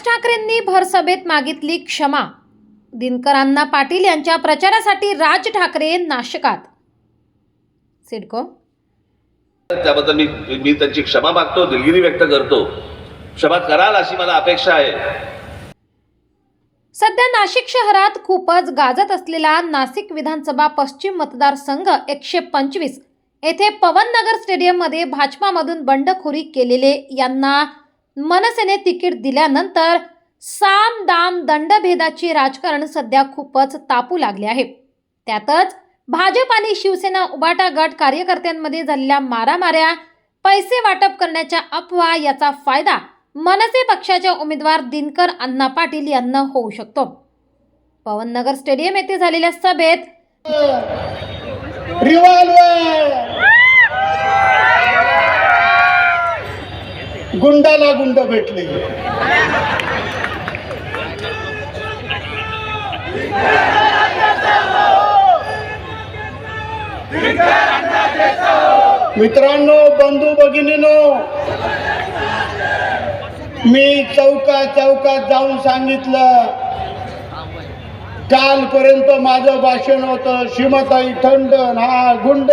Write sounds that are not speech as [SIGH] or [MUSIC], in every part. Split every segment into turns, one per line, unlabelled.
राज ठाकरेंनी भरसभेत मागितली क्षमा. दिनकरांना पाटील यांच्या प्रचारासाठी राज ठाकरे नाशकात. सिडको.
त्याबद्दल मी मी त्यांची क्षमा मागतो दिलगिरी व्यक्त करतो. क्षमा कराल अशी मला अपेक्षा आहे.
सध्या नाशिक शहरात खूपच गाजत असलेला नाशिक विधानसभा पश्चिम मतदारसंघ एकशे पंचवीस. येथे पवननगर स्टेडियममध्ये भाजपामधून बंडखोरी केलेले यांना मनसेने तिकीट दिल्यानंतर साम दाम दंडभेदाची राजकारण सध्या खूपच तापू लागले आहे. त्यातच भाजप आणि शिवसेना उबाटा गट कार्यकर्त्यांमध्ये झालेल्या मारामाऱ्या पैसे वाटप करण्याच्या अफवा याचा फायदा मनसे पक्षाच्या उमेदवार दिनकर अण्णा पाटील यांना होऊ शकतो. पवननगर स्टेडियम येथे झालेल्या सभेत
गुंडाला गुंड भेटले. मित्रांनो बंधू भगिनीनो मी चौका चौकात जाऊन सांगितलं कालपर्यंत माझं भाषण होतं श्रीमताई थंड हा गुंड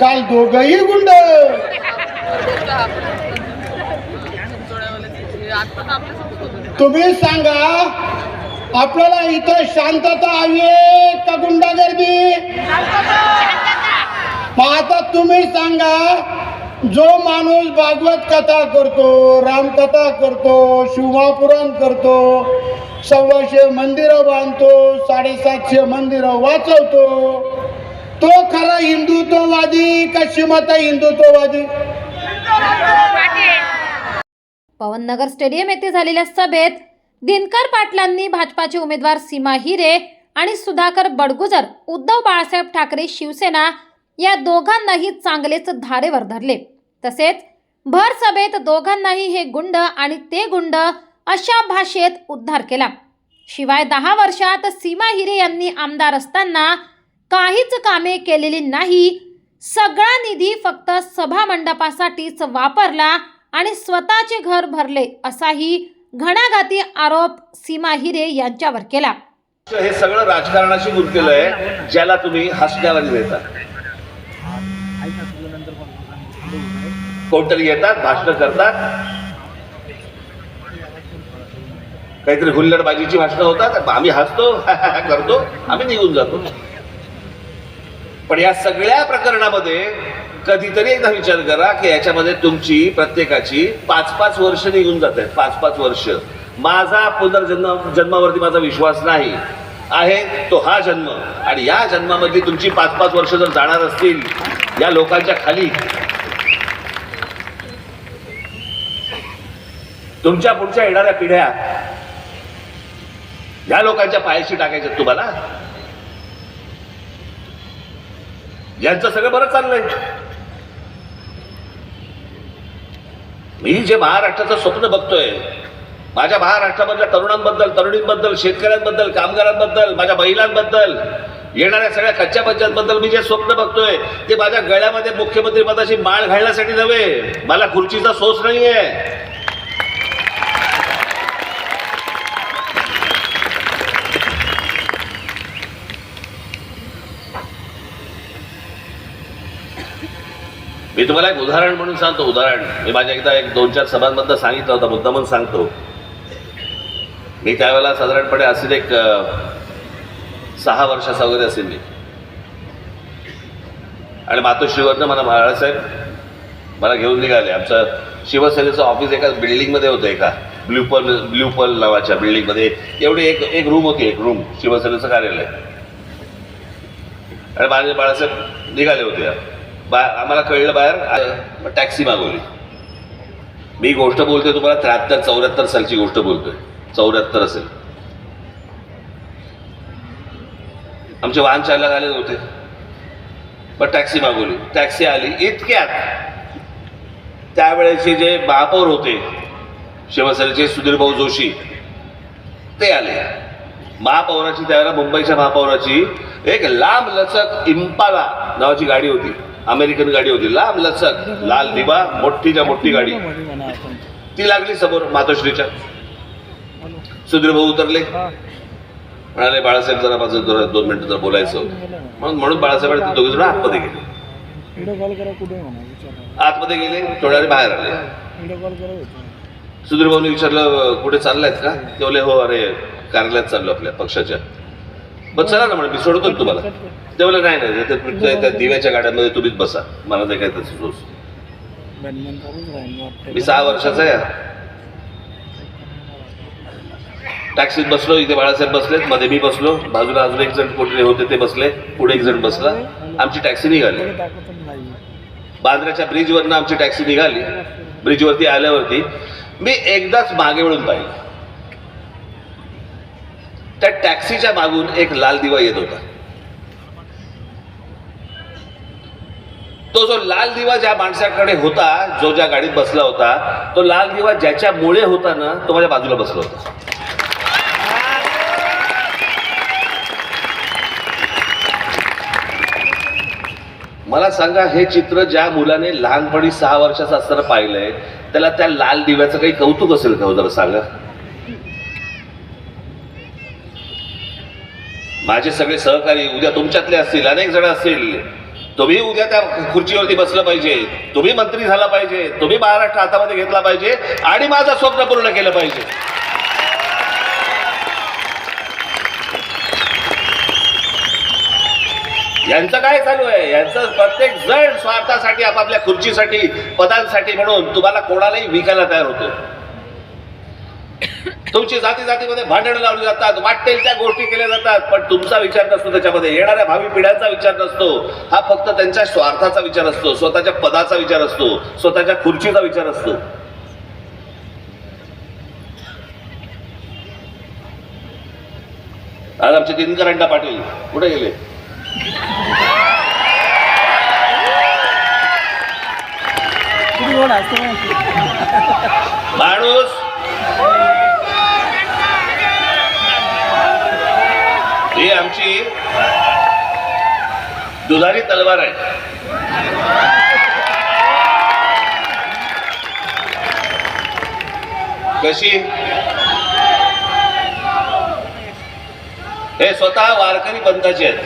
काल दोघही गुंड. तुम्ही सांगा आपल्याला इथं शांतता हवी आहे का गुंडागर्दी? आता तुम्ही सांगा जो माणूस भागवत कथा करतो रामकथा करतो शिवमापुराण करतो सव्वाशे मंदिरं बांधतो साडेसातशे मंदिरं वाचवतो तो खरा हिंदुत्ववादी का श्रीमता हिंदुत्ववादी.
पवननगर स्टेडियम येथे झालेल्या सभेत दिनकर पाटलांनी भाजपाचे उमेदवार सीमा हिरे आणि सुधाकर बडगुजर उद्धव बाळासाहेब ठाकरे शिवसेना या दोघांनाही चांगलेच धारेवर धरले. तसेच भर सभेत दोघांनाही हे गुंड आणि ते गुंड अशा भाषेत उद्धार केला. शिवाय दहा वर्षात सीमा हिरे यांनी आमदार असताना काहीच कामे केलेली नाही सगळा निधी फक्त सभामंडपासाठीच वापरला आणि स्वतःचे घर भरले असाही घणाघाती आरोप सीमा हिरे यांच्यावर केला.
हे सगळं राजकारणाशी गुंतलेलं आहे ज्याला तुम्ही हसण्यावर देता कोणतरी येतात भाषण करतात. काहीतरी हुल्लडबाजीची भाषणं होतात आम्ही हसतो [LAUGHS] करतो आम्ही निघून जातो. पण या सगळ्या प्रकरणामध्ये कधीतरी एकदा विचार करा की याच्यामध्ये तुमची प्रत्येकाची पाच पाच वर्ष निघून जात आहेत. पाच पाच वर्ष. माझा पुनर्जन्म जन्मावरती माझा विश्वास नाही. आहे तो हा जन्म. आणि या जन्मामध्ये तुमची पाच पाच वर्ष जर जाणार असतील या लोकांच्या खाली. तुमच्या पुढच्या येणाऱ्या पिढ्या या लोकांच्या पायाशी टाकायच्या तुम्हाला? यांचं सगळं बरं चाललंय. मी जे महाराष्ट्राचं स्वप्न बघतोय माझ्या महाराष्ट्रामधल्या तरुणांबद्दल तरुणींबद्दल शेतकऱ्यांबद्दल कामगारांबद्दल माझ्या महिलांबद्दल येणाऱ्या सगळ्या कच्च्या पंचायतबद्दल मी जे स्वप्न बघतोय ते माझ्या गळ्यामध्ये मुख्यमंत्री पदाची माळ घालण्यासाठी नव्हे. मला खुर्चीचा सोच नाहीये. मी तुम्हाला एक उदाहरण म्हणून सांगतो उदाहरण. मी माझ्या एकदा एक दोन चार सभांमधनं सांगितलं होतं मुद्दा म्हणून सांगतो. मी त्यावेळेला साधारणपणे असेल एक सहा वर्षाचा वगैरे असेल मी. आणि मातोश्रीवरनं मला बाळासाहेब मला घेऊन निघाले. आमचं शिवसेनेचं ऑफिस एका बिल्डिंगमध्ये होतं एका ब्ल्यू पल नावाच्या बिल्डिंगमध्ये. एवढी एक एक रूम होती एक रूम शिवसेनेचं कार्यालय. आणि माझे बाळासाहेब निघाले होते. बा आम्हाला कळलं बाहेर टॅक्सी मागवली. मी गोष्ट बोलतोय तुम्हाला त्र्याहत्तर चौऱ्याहत्तर सालची गोष्ट बोलतोय. चौऱ्याहत्तर असेल. आमचे वाहन चालक आले होते. पण टॅक्सी मागवली. टॅक्सी आली. इतक्यात त्यावेळेचे जे महापौर होते शिवसेनेचे सुधीरभाऊ जोशी ते आले. महापौराची त्यावेळेला मुंबईच्या महापौराची एक लांब लचक इम्पाला नावाची गाडी होती. अमेरिकन गाडी होती. लांब लचक लाल दिवा मोठीच्या मोठी गाडी. ती लागली समोर मातोश्रीच्या. सुधीर भाऊ उतरले. म्हणाले बाळासाहेब जरा माझं जरा दोन मिनिटं जर बोलायचं. होतं म्हणून म्हणून बाळासाहेब दोघे जण आतमध्ये गेले. आतमध्ये गेले थोड्या बाहेर आले.
व्हिडिओ
सुधीर भाऊने विचारलं कुठे चाललायत का? ते बोले हो अरे कार्यालयात चाललो आपल्या पक्षाच्या. बस चला ना म्हणे मी सोडतो तुम्हाला. ते बोलले नाही नाही ते- ते- त्या दिव्याच्या गाड्यांमध्ये तुम्हीच बसा. मला नाही काय तसं सोस. मी सहा वर्षाचा आहे. टॅक्सीत बसलो इथे बाळासाहेब बसलेत मध्ये मी बसलो. बाजूला अजून एक जण कुठे होते ते बसले. पुढे एक जण बसला. आमची टॅक्सी निघाली. बांद्र्याच्या ब्रिजवरनं आमची टॅक्सी निघाली. ब्रिजवरती आल्यावरती मी एकदाच मागे वळून पाहिलं. त्या टॅक्सीच्या मागून एक लाल दिवा येत होता. तो जो लाल दिवा ज्या माणसाकडे होता जो ज्या गाडीत बसला होता तो लाल दिवा ज्याच्यामुळे होता ना तो माझ्या बाजूला बसला होता. मला सांगा हे चित्र ज्या मुलाने लहानपणी सहा वर्षाचं असताना पाहिलंय त्याला त्या लाल दिव्याचं काही कौतुक असेल का हो, जरा सांगा? माझे सगळे सहकारी उद्या तुमच्यातले असतील अनेक जण असतील. तुम्ही उद्या त्या खुर्चीवरती बसलं पाहिजे. तुम्ही मंत्री झाला पाहिजे. तुम्ही महाराष्ट्र हातामध्ये घेतला पाहिजे आणि माझं स्वप्न पूर्ण केलं पाहिजे. यांचं काय चालू आहे? यांचं प्रत्येक जण स्वार्थासाठी आपापल्या खुर्चीसाठी पदांसाठी म्हणून तुम्हाला कोणालाही विकायला तयार होतो. तुमची जाती जातीमध्ये भांडणं लावली जातात वाटेल त्या गोष्टी केल्या जातात पण तुमचा विचार नसतो त्याच्यामध्ये. येणाऱ्या भावी पिढ्यांचा विचार नसतो. हा फक्त त्यांच्या स्वार्थाचा विचार असतो स्वतःच्या पदाचा विचार असतो स्वतःच्या खुर्चीचा विचार असतो. आज आमचे दिनकर अण्णा पाटील कुठे गेले? माणूस ही आमची दुधारी तलवार आहे. कशी? हे स्वतः वारकरी पंथाचे आहेत.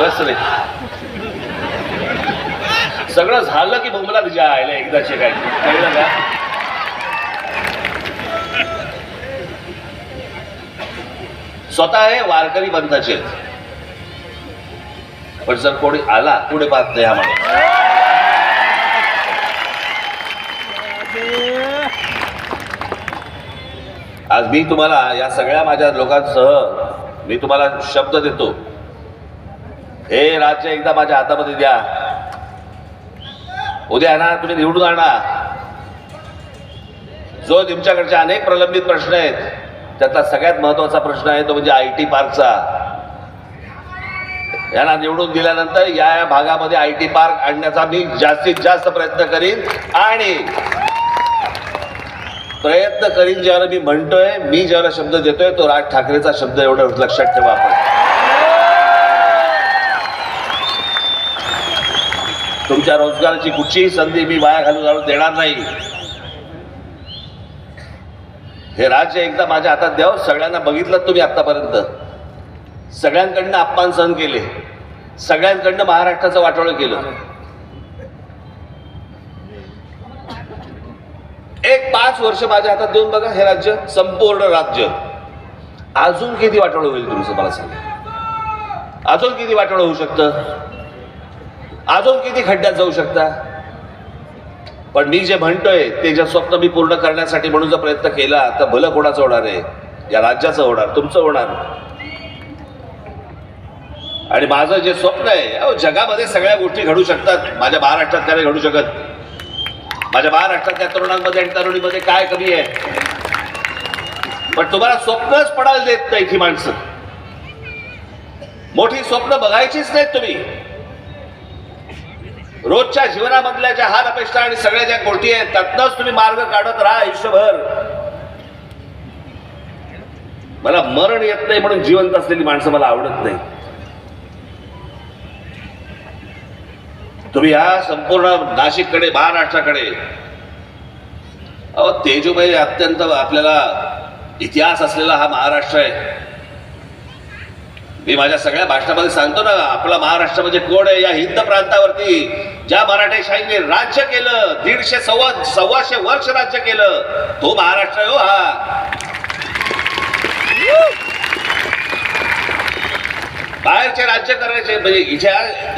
बस रे. सगळं झालं की बोंबला तिच्या आयला एकदाचे काय? कळलं का? स्वतः हे वारकरी पंथाचे पण जर कोणी आला पुढे पाहत नाही आम्हाला आज मी तुम्हाला या सगळ्या माझ्या लोकांसह मी तुम्हाला शब्द देतो. हे राज्य एकदा माझ्या हातामध्ये द्या. उद्या ना तुम्ही निवडून आणा. जो तुमच्याकडचे अनेक प्रलंबित प्रश्न आहेत त्यातला सगळ्यात महत्त्वाचा प्रश्न आहे तो म्हणजे आय टी पार्कचा. यांना निवडून दिल्यानंतर या या भागामध्ये आय टी पार्क आणण्याचा मी जास्तीत जास्त प्रयत्न करीन आणि प्रयत्न करीन ज्यावेळेला मी म्हणतोय मी ज्यावेळेला शब्द देतोय तो राज ठाकरेचा शब्द एवढं लक्षात ठेवा आपण. तुमच्या रोजगाराची कुठचीही संधी मी वाया घालून देणार नाही. हे राज्य एकदा माझ्या हातात द्यावं. सगळ्यांना बघितलं तुम्ही आत्तापर्यंत. सगळ्यांकडनं अपमान सहन केले. सगळ्यांकडनं महाराष्ट्राचं वाटोळं केलं. एक पाच वर्ष माझ्या हातात देऊन बघा हे राज्य संपूर्ण राज्य. अजून किती वाटोळं होईल तुमचं मला सांगा. अजून किती वाटोळं होऊ शकतं? अजून किती खड्ड्यात जाऊ शकता? पण मी जे म्हणतोय ते जे स्वप्न मी पूर्ण करण्यासाठी म्हणून जर प्रयत्न केला तर भलं कोणाचं होणार आहे? या राज्याचं होणार तुमचं होणार. आणि माझं जे स्वप्न आहे अहो जगामध्ये सगळ्या गोष्टी घडू शकतात. माझ्या महाराष्ट्रात काय नाही घडू शकत? माझ्या महाराष्ट्रातल्या तरुणांमध्ये आणि तरुणीमध्ये काय कमी आहे? पण तुम्हाला स्वप्नच पडायला देत नाही ही माणसं. मोठी स्वप्न बघायचीच नाहीत तुम्ही. रोजच्या जीवनामधल्या ज्या हाल अपेक्षा आणि सगळ्या ज्या गोष्टी आहेत त्यातनंच तुम्ही मार्ग काढत राहा आयुष्यभर. मला मरण येत नाही म्हणून जिवंत असलेली माणसं मला आवडत नाही. तुम्ही या संपूर्ण नाशिककडे महाराष्ट्राकडे. अहो तेजूबाई अत्यंत आपल्याला इतिहास असलेला हा महाराष्ट्र आहे. मी माझ्या सगळ्या भाषणामध्ये सांगतो ना आपला महाराष्ट्र म्हणजे कोण आहे या हिंद प्रांतावरती? ज्या मराठेशाहीने राज्य केलं दीडशे सव्वा सव्वाशे वर्ष राज्य केलं तो महाराष्ट्र हो हा. बाहेरचे राज्य करायचे म्हणजे इथे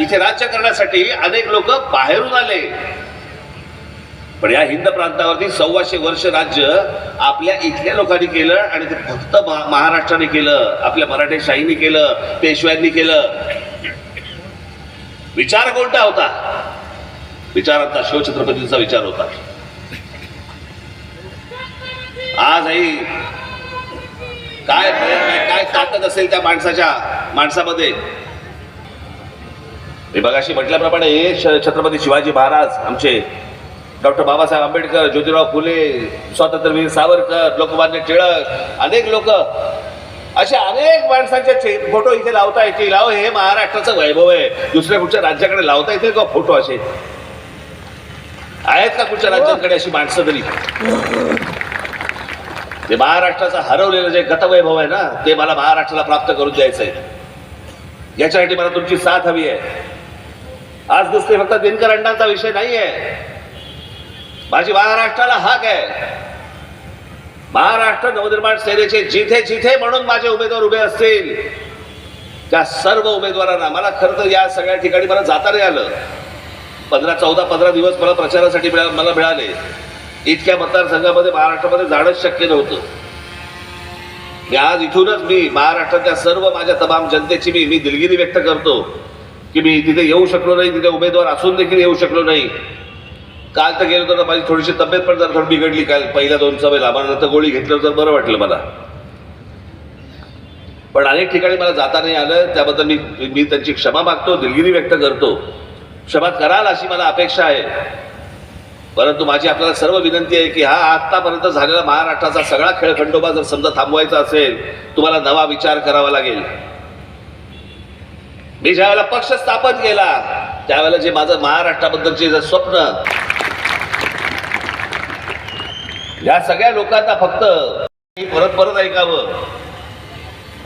इथे राज्य करण्यासाठी अनेक लोक बाहेरून आले. पण या हिंद प्रांतावरती सव्वाशे वर्ष राज्य आपल्या इथल्या लोकांनी केलं आणि ते फक्त महाराष्ट्राने केलं आपल्या मराठेशाहीने केलं पेशव्यांनी केलं. विचार कोणता होता? विचारांचा शिवछत्रपतींचा विचार होता. आजही काय काय ताकद असेल त्या माणसाच्या माणसामध्ये? मी बघाशी म्हटल्याप्रमाणे हे श- छत्रपती शिवाजी महाराज आमचे डॉक्टर बाबासाहेब आंबेडकर ज्योतिराव फुले स्वातंत्र्यवीर सावरकर लोकमान्य टिळक अनेक लोक. अशा अनेक माणसांचे फोटो इथे लावता येतील. लाव हे महाराष्ट्राचं वैभव आहे. दुसऱ्या कुठच्या राज्याकडे लावता येतील का फोटो असे? आहेत का कुठच्या राज्यांकडे अशी माणसं तरी? ते महाराष्ट्राचं हरवलेलं जे गतवैभव आहे ना ते मला महाराष्ट्राला प्राप्त करून द्यायचं आहे याच्यासाठी मला तुमची साथ हवी आहे. आज दिसते फक्त दिनकर अण्णांचा विषय नाही आहे माझी महाराष्ट्राला हाक आहे. महाराष्ट्र नवनिर्माण सेनेचे जिथे जिथे म्हणून माझे उमेदवार उभे असतील त्या सर्व उमेदवारांना मला खरं तर या सगळ्या ठिकाणी मला जाता नाही आलं. पंधरा चौदा पंधरा दिवस मला प्रचारासाठी मिळा मला मिळाले. इतक्या मतदारसंघामध्ये महाराष्ट्रामध्ये जाणंच शक्य नव्हतं. मी आज इथूनच मी महाराष्ट्रातल्या सर्व माझ्या तमाम जनतेची मी मी दिलगिरी व्यक्त करतो की मी तिथे येऊ शकलो नाही तिथे उमेदवार असून देखील येऊ शकलो नाही. काल तर गेलो तर माझी थोडीशी तब्येत पण जरा थोडी बिघडली. काल पहिल्या दोन सभेला मला नंतर गोळी घेतलं तर बरं वाटलं मला. पण अनेक ठिकाणी मला जाता नाही आलं. त्याबद्दल मी मी त्यांची क्षमा मागतो दिलगिरी व्यक्त करतो. क्षमा कराल अशी मला अपेक्षा आहे. परंतु माझी आपल्याला सर्व विनंती आहे की हा आत्तापर्यंत झालेला महाराष्ट्राचा सगळा खेळखंडोबा जर समजा थांबवायचा असेल तुम्हाला नवा विचार करावा लागेल. मी ज्यावेळेला पक्ष स्थापन केला त्यावेळेला जे माझं महाराष्ट्राबद्दलचे जे स्वप्न या सगळ्या लोकांना फक्त परत परत ऐकावं.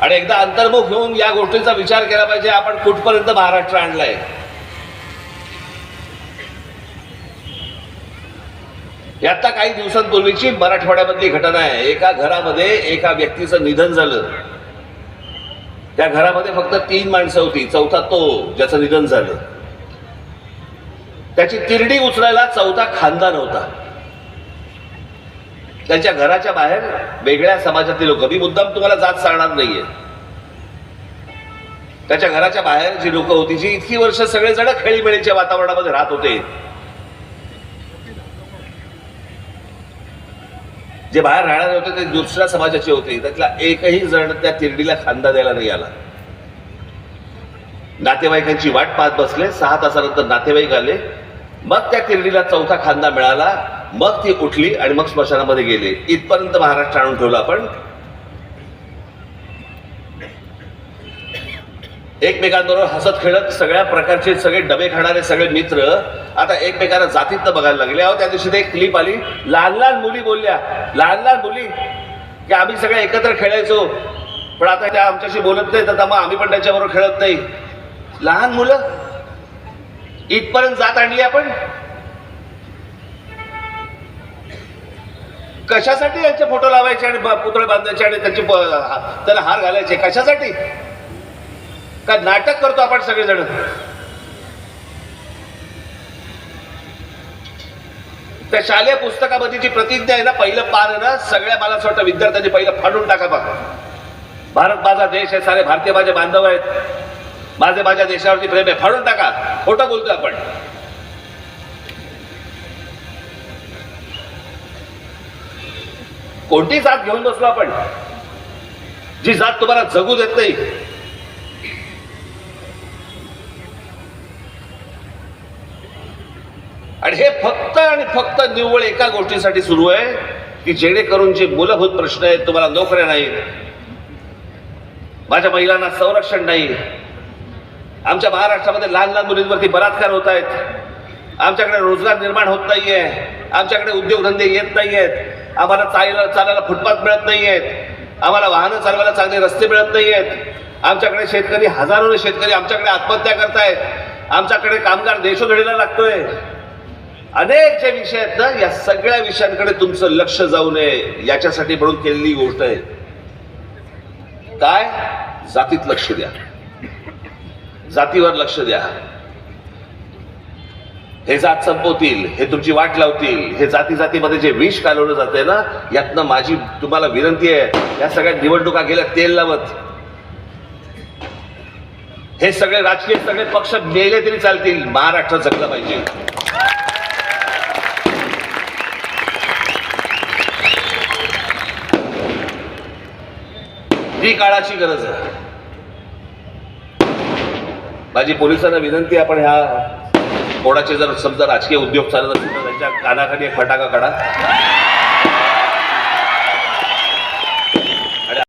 आणि एकदा अंतर्मुख होऊन या गोष्टीचा विचार केला पाहिजे. आपण कुठपर्यंत महाराष्ट्र आणलाय? ही आता काही दिवसांपूर्वीची मराठवाड्यामधली घटना आहे. एका घरामध्ये एका व्यक्तीचं निधन झालं. त्या घरामध्ये फक्त तीन माणसं होती. चौथा तो ज्याचं निधन झालं. त्याची तिरडी उचलायला चौथा खानदान होता. त्यांच्या घराच्या बाहेर वेगळ्या समाजातील लोक. मी मुद्दाम तुम्हाला जात सांगणार नाहीये. त्याच्या घराच्या बाहेर जी लोक होती जी इतकी वर्ष सगळेजण खेळीमेळीच्या वातावरणामध्ये राहत होते. जे बाहेर राहणारे होते ते दुसऱ्या समाजाचे होते. त्यातला एकही जण त्या तिरडीला खांदा द्यायला नाही आला. नातेवाईकांची वाट पाहत बसले. सहा तासानंतर नातेवाईक आले. मग त्या तिरडीला चौथा खांदा मिळाला. मग ती उठली आणि मग स्मशानामध्ये गेले. इथपर्यंत महाराष्ट्र आणून ठेवला आपण. एकमेकांबरोबर हसत खेळत सगळ्या प्रकारचे सगळे डबे खाणारे सगळे मित्र आता एकमेकांना जातीत बघायला लागले. अहो त्या दिवशी ते एक क्लिप आली. लहान लहान मुली बोलल्या. लहान लहान मुली. की आम्ही सगळे एकत्र खेळायचो. पण आता त्या आमच्याशी बोलत नाही तर मग आम्ही पण त्याच्याबरोबर खेळत नाही. लहान मुलं. इथपर्यंत जात आणली आपण. कशासाठी यांचे फोटो लावायचे आणि पुतळे बांधायचे आणि त्यांचे त्याला हार घालायचे? कशासाठी? का नाटक करतो आपण सगळेजण? त्या शालेय पुस्तकामध्ये जी प्रतिज्ञा आहे ना पहिलं पान ना सगळ्या मला असं वाटतं विद्यार्थ्यांनी पहिलं फाडून टाका बघा भारत माझा देश आहे सारे भारतीय माझे बांधव आहेत. माझे माझ्या देशावरती प्रेम आहे फाडून टाका. खोटं बोलतो आपण. कोणती जात घेऊन बसलो आपण. जी जात तुम्हाला जगू देत नाही. आणि हे फक्त आणि फक्त निव्वळ एका गोष्टीसाठी सुरू आहे की जेणेकरून जे मूलभूत प्रश्न आहेत तुम्हाला नोकऱ्या नाहीत. माझ्या महिलांना संरक्षण नाही. आमच्या महाराष्ट्रामध्ये लहान लहान मुलींवरती बलात्कार होत आहेत. आमच्याकडे रोजगार निर्माण होत नाहीये. आमच्याकडे उद्योगधंदे येत नाही आहेत आम्हाला चालायला चालायला फुटपाथ मिळत नाही आहेत आम्हाला वाहनं चालवायला चांगले रस्ते मिळत नाही आहेत आमच्याकडे शेतकरी हजारो शेतकरी आमच्याकडे आत्महत्या करतायत. आमच्याकडे कामगार देशोधडीला लागतोय. अनेक जे विषय आहेत ना या सगळ्या विषयांकडे तुमचं लक्ष जाऊ नये. याच्यासाठी म्हणून केलेली गोष्ट आहे. काय? जातीत लक्ष द्या. जातीवर लक्ष द्या. हे जात संपवतील हे तुमची वाट लावतील हे जाती जातीमध्ये जे विष कालवलं जाते ना यातनं माझी तुम्हाला विनंती आहे या सगळ्या निवडणुका गेल्या तेल लावत. हे सगळे राजकीय सगळे पक्ष मेले तरी चालतील महाराष्ट्र जगलं पाहिजे. ही काळाची गरज आहे. माझी पोलिसांना विनंती आहे, आपण ह्या कोणाचे जर समजा राजकीय उद्योग चालत असतील तर त्यांच्या कानाखाली एक फटाका काढा